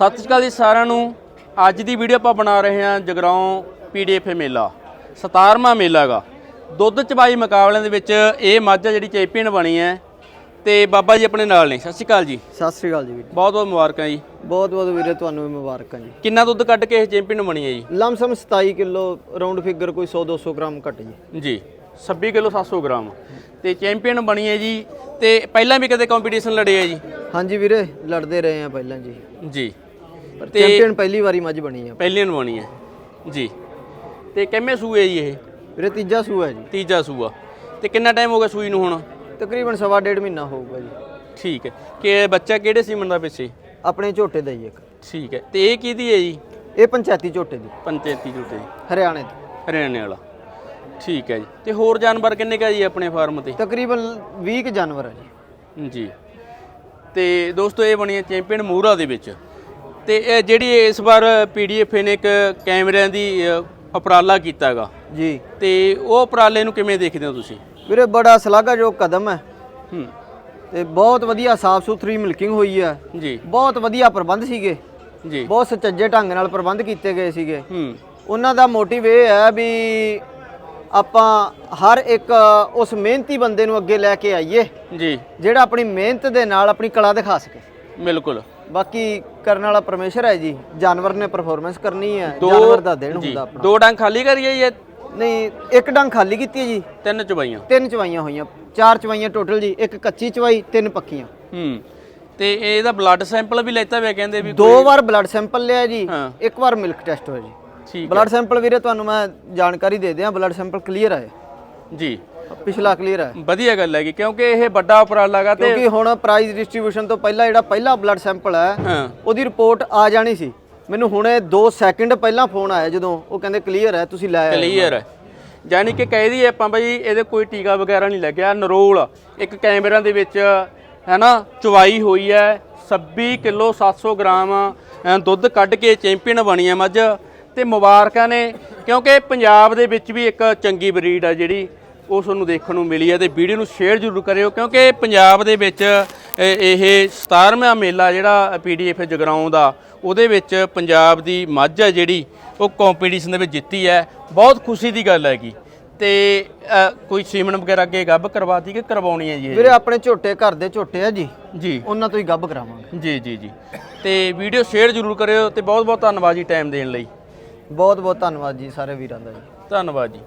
ਸਤਿ ਸ਼੍ਰੀ ਅਕਾਲ ਜੀ ਸਾਰਿਆਂ ਨੂੰ। ਅੱਜ ਦੀ ਵੀਡੀਓ ਆਪਾਂ ਬਣਾ ਰਹੇ ਹਾਂ ਜਗਰਾਉਂ ਪੀਡੀਐਫ ਮੇਲਾ। 17ਵਾਂ ਮੇਲਾ ਗਾ ਦੁੱਧ ਚਬਾਈ ਮੁਕਾਬਲਿਆਂ ਦੇ ਵਿੱਚ ਇਹ ਮੱਝ ਜਿਹੜੀ ਚੈਂਪੀਅਨ ਬਣੀ ਹੈ। ਤੇ ਬਾਬਾ ਜੀ ਆਪਣੇ ਨਾਲ ਨੇ। ਸਤਿ ਸ਼੍ਰੀ ਅਕਾਲ ਜੀ। ਸਤਿ ਸ੍ਰੀ ਅਕਾਲ ਜੀ ਵੀਰ ਬਹੁਤ ਬਹੁਤ ਮੁਬਾਰਕਾਂ ਜੀ। ਬਹੁਤ ਬਹੁਤ ਵੀਰੇ ਤੁਹਾਨੂੰ ਵੀ ਮੁਬਾਰਕਾਂ ਜੀ। ਕਿੰਨਾ ਦੁੱਧ ਕੱਢ ਕੇ ਇਹ ਚੈਂਪੀਅਨ ਬਣੀ ਹੈ ਜੀ? ਲਮਸਮ 27 ਕਿਲੋ ਰਾਉਂਡ ਫਿਗਰ ਕੋਈ 100 200 ਗ੍ਰਾਮ ਘਟ ਜੀ। ਜੀ। 26 ਕਿਲੋ 700 ਗ੍ਰਾਮ। ਤੇ ਚੈਂਪੀਅਨ ਬਣੀ ਹੈ ਜੀ। ਤੇ ਪਹਿਲਾਂ ਵੀ ਕਦੇ ਕੰਪੀਟੀਸ਼ਨ ਲੜੇ ਹੈ ਜੀ? ਹਾਂਜੀ ਵੀਰੇ ਲੜਦੇ ਰਹੇ ਆ ਪਹਿਲਾਂ ਜੀ। ਜੀ। ਪਰ ਤੇ ਚੈਂਪੀਅਨ ਪਹਿਲੀ ਵਾਰੀ ਮੱਝ ਬਣੀ ਆ। ਪਹਿਲੀ ਨੂੰ ਬਣੀ ਹੈ ਜੀ। ਤੇ ਕਿੰਨੇ ਸੂਏ ਜੀ ਇਹ? ਵੀਰੇ ਤੀਜਾ ਸੂਆ ਹੈ ਜੀ। ਤੀਜਾ ਸੂਆ। ਤੇ ਕਿੰਨਾ ਟਾਈਮ ਹੋ ਗਿਆ ਸੂਈ ਨੂੰ ਹੁਣ? ਤਕਰੀਬਨ ਸਵਾ ਡੇਢ ਮਹੀਨਾ ਹੋਊਗਾ ਜੀ। ਠੀਕ ਹੈ। ਕਿ ਬੱਚਾ ਕਿਹੜੇ ਸੀਮਨ ਦਾ ਪਿੱਛੇ? ਆਪਣੇ ਝੋਟੇ ਦਾ ਹੀ ਇੱਕ। ਠੀਕ ਹੈ। ਤੇ ਇਹ ਕਿਹਦੀ ਹੈ ਜੀ? ਇਹ ਪੰਚਾਇਤੀ ਝੋਟੇ ਦੀ। ਪੰਚਾਇਤੀ ਝੂਟੇ ਦੀ। ਹਰਿਆਣੇ ਤੋਂ ਹਰਿਆਣੇ ਵਾਲਾ। ਠੀਕ ਹੈ ਜੀ। ਤੇ ਹੋਰ ਜਾਨਵਰ ਕਿੰਨੇ ਕਾ ਜੀ ਆਪਣੇ ਫਾਰਮ ਤੇ? ਤਕਰੀਬਨ 20 ਕੁ ਜਾਨਵਰ ਆ ਜੀ। ਜੀ। ਤੇ ਦੋਸਤੋ ਇਹ ਬਣੀ ਹੈ ਚੈਂਪੀਅਨ ਮੂਰਾ ਦੇ ਵਿੱਚ। ਤੇ ਇਹ ਜਿਹੜੀ ਇਸ ਵਾਰ ਪੀਡੀਐਫ ਨੇ ਇੱਕ ਕੈਮਰਿਆਂ ਦੀ ਉਪਰਾਲਾ ਕੀਤਾਗਾ। ਜੀ। ਤੇ ਉਹ ਉਪਰਾਲੇ ਨੂੰ ਕਿਵੇਂ ਦੇਖਦੇ ਹੋ ਤੁਸੀਂ? ਵੀਰੇ ਬੜਾ ਸ਼ਲਾਘਾਯੋਗ ਕਦਮ ਹੈ। ਹੂੰ। ਤੇ ਬਹੁਤ ਵਧੀਆ ਸਾਫ਼ ਸੁਥਰੀ ਮਿਲਕਿੰਗ ਹੋਈ ਹੈ। ਜੀ। ਬਹੁਤ ਵਧੀਆ ਪ੍ਰਬੰਧ ਸੀਗੇ। ਜੀ। ਬਹੁਤ ਸੁਚੱਜੇ ਢੰਗ ਨਾਲ ਪ੍ਰਬੰਧ ਕੀਤੇ ਗਏ ਸੀਗੇ। ਹੂੰ। ਉਹਨਾਂ ਦਾ ਮੋਟਿਵ ਇਹ ਹੈ ਵੀ ਆਪਾਂ ਹਰ ਇੱਕ ਉਸ ਮਿਹਨਤੀ ਬੰਦੇ ਨੂੰ ਅੱਗੇ ਲੈ ਕੇ ਆਈਏ। ਜੀ। ਜਿਹੜਾ ਆਪਣੀ ਮਿਹਨਤ ਦੇ ਨਾਲ ਆਪਣੀ ਕਲਾ ਦਿਖਾ ਸਕੇ। ਬਿਲਕੁਲ। ਬਾਕੀ ਕਰਨ ਵਾਲਾ ਪਰਮੇਸ਼ਰ ਹੈ ਜੀ। ਜਾਨਵਰ ਨੇ ਪਰਫਾਰਮੈਂਸ ਕਰਨੀ ਹੈ। ਜਾਨਵਰ ਦਾ ਜੀ, ਹੁੰਦਾ ਆਪਣਾ। ਦੋ ਡੰਗ ਖਾਲੀ ਕਰੀਏ ਜਾਂ ਨਹੀਂ ਇੱਕ ਡੰਗ ਖਾਲੀ ਕੀਤੀ ਹੈ ਜੀ। ਤਿੰਨ ਚਬਾਈਆਂ। ਤਿੰਨ ਚਵਾਈਆਂ ਹੋਈਆਂ। ਚਾਰ ਚਵਾਈਆਂ ਟੋਟਲ ਜੀ। ਇੱਕ ਕੱਚੀ ਚਵਾਈ ਤਿੰਨ ਪੱਕੀਆਂ। ਹੂੰ। ਤੇ ਇਹਦਾ ਬਲੱਡ ਸੈਂਪਲ ਵੀ ਲੈਤਾ ਹੋਇਆ ਕਹਿੰਦੇ ਵੀ ਦੋ ਵਾਰ ਬਲੱਡ ਸੈਂਪਲ ਲਿਆ ਜੀ। ਇੱਕ ਵਾਰ ਮਿਲਕ ਟੈਸਟ ਹੋਇਆ ਜੀ। ਠੀਕ ਬਲੱਡ ਸੈਂਪਲ ਵੀਰੇ ਤੁਹਾਨੂੰ ਮੈਂ ਜਾਣਕਾਰੀ ਦੇ ਦਿਆਂ। ਬਲੱਡ ਸੈਂਪਲ ਕਲੀਅਰ ਹੈ ਜੀ। ਪਿਛਲਾ ਕਲੀਅਰ ਹੈ। ਵਧੀਆ ਗੱਲ ਹੈਗੀ ਕਿਉਂਕਿ ਇਹ ਵੱਡਾ ਉਪਰਾਲਾ ਗਾ ਤੇ ਕਿਉਂਕਿ ਹੁਣ ਪ੍ਰਾਈਜ਼ ਡਿਸਟ੍ਰੀਬਿਊਸ਼ਨ ਤੋਂ ਪਹਿਲਾਂ ਜਿਹੜਾ ਪਹਿਲਾ ਬਲੱਡ ਸੈਂਪਲ ਹੈ ਹਾਂ। ਉਹਦੀ ਰਿਪੋਰਟ ਆ ਜਾਣੀ ਸੀ। ਮੈਨੂੰ ਹੁਣੇ 2 ਸੈਕਿੰਡ ਪਹਿਲਾਂ ਫੋਨ ਆਇਆ ਜਦੋਂ ਉਹ ਕਹਿੰਦੇ ਕਲੀਅਰ ਹੈ ਤੁਸੀਂ ਲੈ ਆਓ ਕਲੀਅਰ ਹੈ। ਯਾਨੀ ਕਿ ਕਹਿਦੀ ਆਪਾਂ ਬਈ ਇਹਦੇ ਕੋਈ ਟੀਕਾ ਵਗੈਰਾ ਨਹੀਂ ਲੱਗਿਆ। ਨਰੋਲ ਇੱਕ ਕੈਮਰਾ ਦੇ ਵਿੱਚ ਹੈਨਾ ਚੁਵਾਈ ਹੋਈ ਹੈ। 26 ਕਿਲੋ 700 ਗ੍ਰਾਮ ਅ, ਦੁੱਧ ਕੱਢ ਕੇ ਚੈਂਪੀਅਨ ਬਣੀ ਹੈ ਮੱਝ। ਤੇ ਮੁਬਾਰਕਾਂ ਨੇ ਕਿਉਂਕਿ ਪੰਜਾਬ ਦੇ ਵਿੱਚ ਵੀ ਇੱਕ ਚੰਗੀ ਬਰੀਡ ਆ ਜਿਹੜੀ। ਉਹ ਤੁਹਾਨੂੰ ਦੇਖਣ ਨੂੰ ਮਿਲੀ ਹੈ ਤੇ ਵੀਡੀਓ ਨੂੰ ਸ਼ੇਅਰ ਜ਼ਰੂਰ ਕਰਿਓ ਕਿਉਂਕਿ ਪੰਜਾਬ ਦੇ ਵਿੱਚ ਇਹ 17ਵਾਂ ਮੇਲਾ ਜਿਹੜਾ ਪੀਡੀਐਫ ਜਗਰਾਉਂ ਦਾ ਉਹਦੇ ਵਿੱਚ ਪੰਜਾਬ ਦੀ ਮੱਝ ਹੈ ਜਿਹੜੀ ਉਹ ਕੰਪੀਟੀਸ਼ਨ ਦੇ ਵਿੱਚ ਜਿੱਤੀ ਹੈ। ਬਹੁਤ ਖੁਸ਼ੀ ਦੀ ਗੱਲ ਹੈਗੀ। ਤੇ ਕੋਈ ਸੀਮਨ ਵਗੈਰਾ ਅੱਗੇ ਗੱਭ ਕਰਵਾਤੀ ਕਿ ਕਰਵਾਉਣੀ ਹੈ ਜੀ? ਵੀਰੇ ਆਪਣੇ ਝੋਟੇ ਘਰ ਦੇ ਝੋਟੇ ਆ ਜੀ। ਜੀ। ਉਹਨਾਂ ਤੋਂ ਹੀ ਗੱਭ ਕਰਾਵਾਂਗੇ। ਜੀ ਜੀ ਜੀ। ਤੇ ਵੀਡੀਓ ਸ਼ੇਅਰ ਜ਼ਰੂਰ ਕਰਿਓ ਤੇ ਬਹੁਤ ਬਹੁਤ ਧੰਨਵਾਦ ਜੀ ਟਾਈਮ ਦੇਣ ਲਈ। ਬਹੁਤ ਬਹੁਤ ਧੰਨਵਾਦ ਜੀ ਸਾਰੇ ਵੀਰਾਂ ਦਾ ਜੀ। ਧੰਨਵਾਦ ਜੀ।